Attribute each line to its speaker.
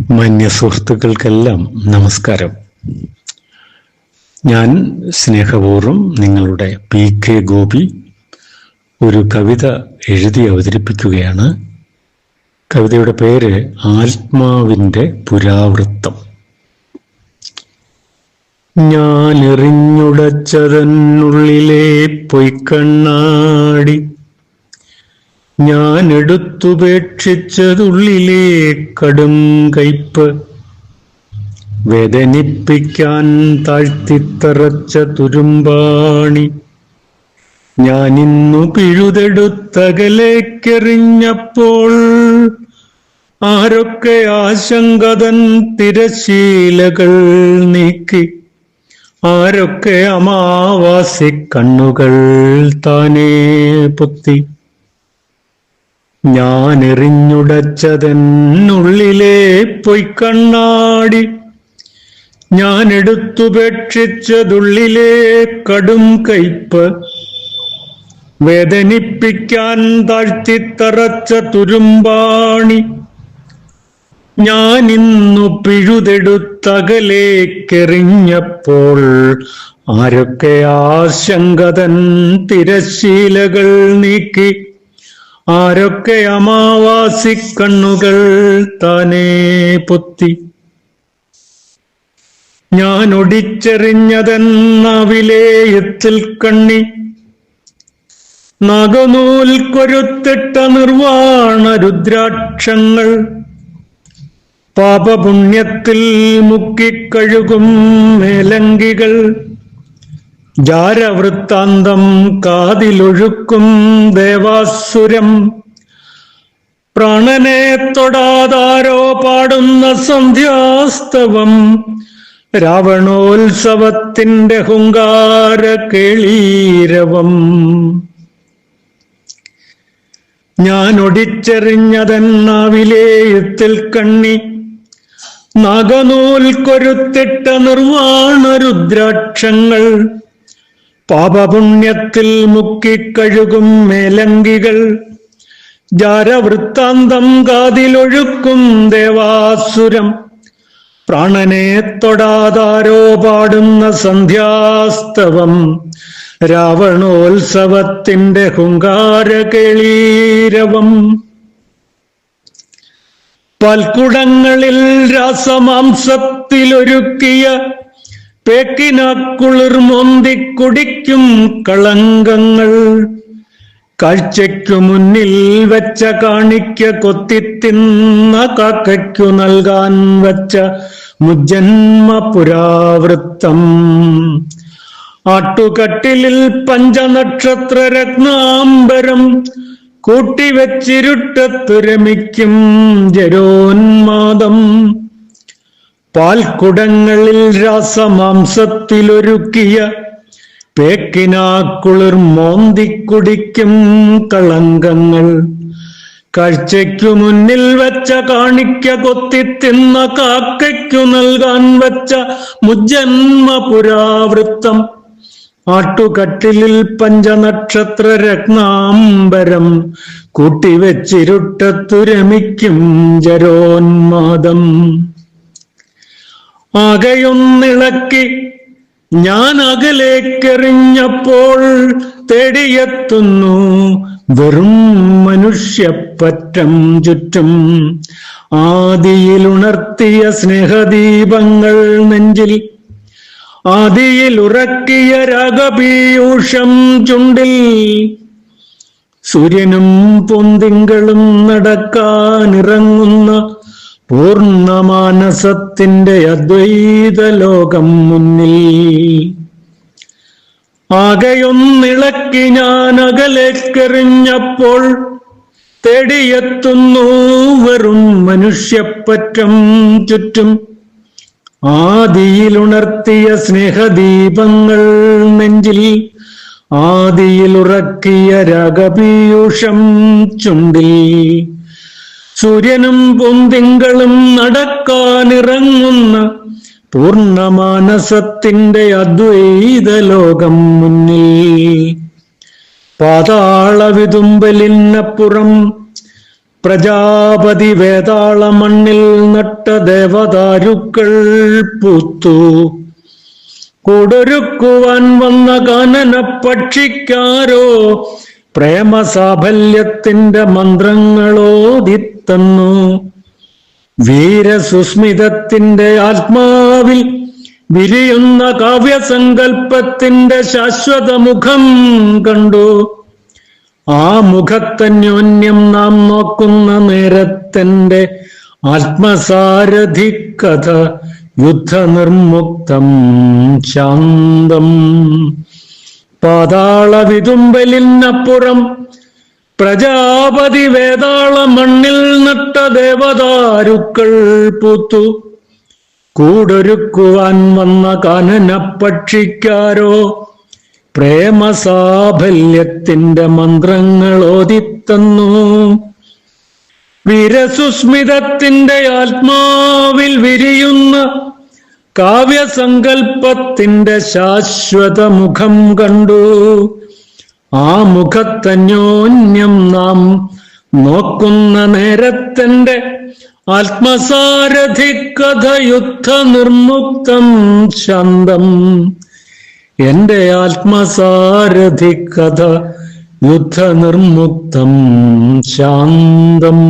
Speaker 1: മാന്യ സുഹൃത്തുക്കൾക്കെല്ലാം നമസ്കാരം. ഞാൻ സ്നേഹപൂർവം നിങ്ങളുടെ പി കെ ഗോപി ഒരു കവിത എഴുതി അവതരിപ്പിക്കുകയാണ്. കവിതയുടെ പേര് ആത്മാവിന്റെ പുരാവൃത്തം. ഞാനെറിഞ്ഞുടച്ചതെന്നുള്ളിലെ പൊയ്ക്കണ്ണാടി ഞാൻ എടുത്തുപേക്ഷിച്ചതുള്ളിലെ കടും കയ്പ് വേദനിപ്പിക്കാൻ താഴ്ത്തിത്തറച്ച തുരുമ്പാണി. ഞാൻ ഇന്നു പിഴുതെടുത്തകലേക്കെറിഞ്ഞപ്പോൾ ആരൊക്കെ ആശങ്കതൻ തിരശീലകൾ നീക്കി. ആരൊക്കെ അമാവാസി കണ്ണുകൾ താനേ പൊത്തി. ഞാൻ എറിഞ്ഞുടച്ചതെന്നുള്ളിലെ പൊയ്ക്കണ്ണാടി ഞാൻ എടുത്തുപേക്ഷിച്ചതുള്ളിലെ കടും കയ്പ് വേദനിപ്പിക്കാൻ താഴ്ത്തിത്തറച്ച തുരുമ്പാണി. ഞാൻ ഇന്നു പിഴുതെടുത്തകലേക്കെറിഞ്ഞപ്പോൾ ആരൊക്കെ ആശങ്കതൻ തിരശീലകൾ നീക്കി. ആരൊക്കെ അമാവാസി കണ്ണുകൾ താനേ പൊത്തി? ഞാൻ ഒടിച്ചെറിഞ്ഞതെന്നവിലേയത്തിൽ കണ്ണി. നഗനൂൽ കൊരുത്തിട്ട നിർവാണ രുദ്രാക്ഷങ്ങൾ. പാപപുണ്യത്തിൽ മുക്കിക്കഴുകും മേലങ്കികൾ. ജാരവൃത്താന്തം കാതിലൊഴുക്കും ദേവാസുരം. പ്രാണനെ തൊടാതാരോ പാടുന്ന സന്ധ്യാസ്തവം. രാവണോത്സവത്തിന്റെ ഹുങ്കാര കേളീരവം. ഞാൻ ഒടിച്ചെറിഞ്ഞതെന്നാവിലേയത്തിൽ കണ്ണി. നാഗനൂൽ കൊരുത്തിട്ട നിർവാണ രുദ്രാക്ഷങ്ങൾ പാപപുണ്യത്തിൽ മുക്കിക്കഴുകും മേലങ്കികൾ. ജാരവൃത്താന്തം കാതിലൊഴുക്കും ദേവാസുരം. പ്രാണനെ തൊടാതാരോ പാടുന്ന സന്ധ്യാസ്തവം. രാവണോത്സവത്തിന്റെ ഹുങ്കാര കേളീരവം പൽക്കുടങ്ങളിൽ രാസമാംസത്തിലൊരുക്കിയ പേക്കിനാക്കുളിർ മോന്തിക്കുടിക്കും കളങ്കങ്ങൾ. കാഴ്ചയ്ക്കു മുന്നിൽ വെച്ച കാണിക്ക കൊത്തിത്തിന്ന കാക്കയ്ക്കു നൽകാൻ വച്ച മുജന്മ പുരാവൃത്തം. ആട്ടുകട്ടിലിൽ പഞ്ചനക്ഷത്ര രത്നാംബരം കൂട്ടിവെച്ചിരുട്ടത്തുരമിക്കും ജരോന്മാദം. പാൽക്കുടങ്ങളിൽ രാസമാംസത്തിലൊരുക്കിയ പേക്കിനാക്കുളിർ മോന്തിക്കുടിക്കും കളങ്കങ്ങൾ. കാഴ്ചയ്ക്കു മുന്നിൽ വെച്ച കാണിക്ക കൊത്തിത്തിന്ന കാക്കയ്ക്കു നൽകാൻ വെച്ച മുജന്മ പുരാവൃത്തം. ആട്ടുകട്ടിലിൽ പഞ്ചനക്ഷത്ര രത്നാംബരം കൂട്ടിവെച്ചിരുട്ടത്തു രമിക്കും ജരോന്മാദം. ആകെയൊന്നിളക്കി ഞാൻ അകലേക്കെറിഞ്ഞപ്പോൾ തേടിയെത്തുന്നു വെറും മനുഷ്യപ്പറ്റം ചുറ്റും. ആദിയിലുണർത്തിയ സ്നേഹദീപങ്ങൾ നെഞ്ചിൽ ആദിയിൽ ഉറക്കിയ രാഗപീയൂഷം ചുണ്ടിൽ സൂര്യനും പൊന്തിങ്കളും നടക്കാനിറങ്ങുന്ന പൂർണമാനസത്തിന്റെ അദ്വൈത ലോകം മുന്നിൽ. ആകെയൊന്നിളക്കി ഞാൻ അകലേക്കെറിഞ്ഞപ്പോൾ തേടിയെത്തുന്നു വെറും മനുഷ്യപ്പറ്റം ചുറ്റും. ആദിയിലുണർത്തിയ സ്നേഹദീപങ്ങൾ നെഞ്ചിൽ ആദിയിലുറക്കിയ രാഗപീയൂഷം ചുണ്ടിൽ. സൂര്യനും പൊന്തിങ്കളും നടക്കാനിറങ്ങുന്ന പൂർണമാനസത്തിന്റെ അദ്വൈത ലോകം മുന്നിൽ. പാതാള വിതുമ്പലിനപ്പുറം പ്രജാപതി വേതാള മണ്ണിൽ നട്ട ദേവതാരുക്കൾ പൂത്തു. കൂടൊരുക്കുവാൻ വന്ന കാനന പക്ഷിക്കാരോ പ്രേമസാഫല്യത്തിന്റെ മന്ത്രങ്ങളോദിത്തന്നു വീരസുസ്മിതത്തിന്റെ ആത്മാവിൽ വിരിയുന്ന കാവ്യസങ്കല്പത്തിന്റെ ശാശ്വത മുഖം കണ്ടു. ആ മുഖത്തന്യോന്യം നാം നോക്കുന്ന നേരത്തെ ആത്മസാരഥി കഥ യുദ്ധനിർമുക്തം ശാന്തം. പാതാള വിതുമ്പലിനപ്പുറം പ്രജാപതി വേതാള മണ്ണിൽ നട്ട ദേവതാരുക്കൾ പൂത്തു. കൂടൊരുക്കുവാൻ വന്ന കനന പക്ഷിക്കാരോ പ്രേമസാഫല്യത്തിന്റെ മന്ത്രങ്ങൾ ഓതിത്തന്നു. വീരസുസ്മിതത്തിന്റെ ആത്മാവിൽ വിരിയുന്ന കാവ്യസങ്കൽപ്പത്തിന്റെ ശാശ്വത മുഖം കണ്ടു. ആ മുഖത്തന്യോന്യം നാം നോക്കുന്ന നേരത്തിന്റെ ആത്മസാരഥി കഥയുദ്ധ നിർമുക്തം ശാന്തം. എന്റെ ആത്മസാരഥി കഥ യുദ്ധ നിർമുക്തം ശാന്തം.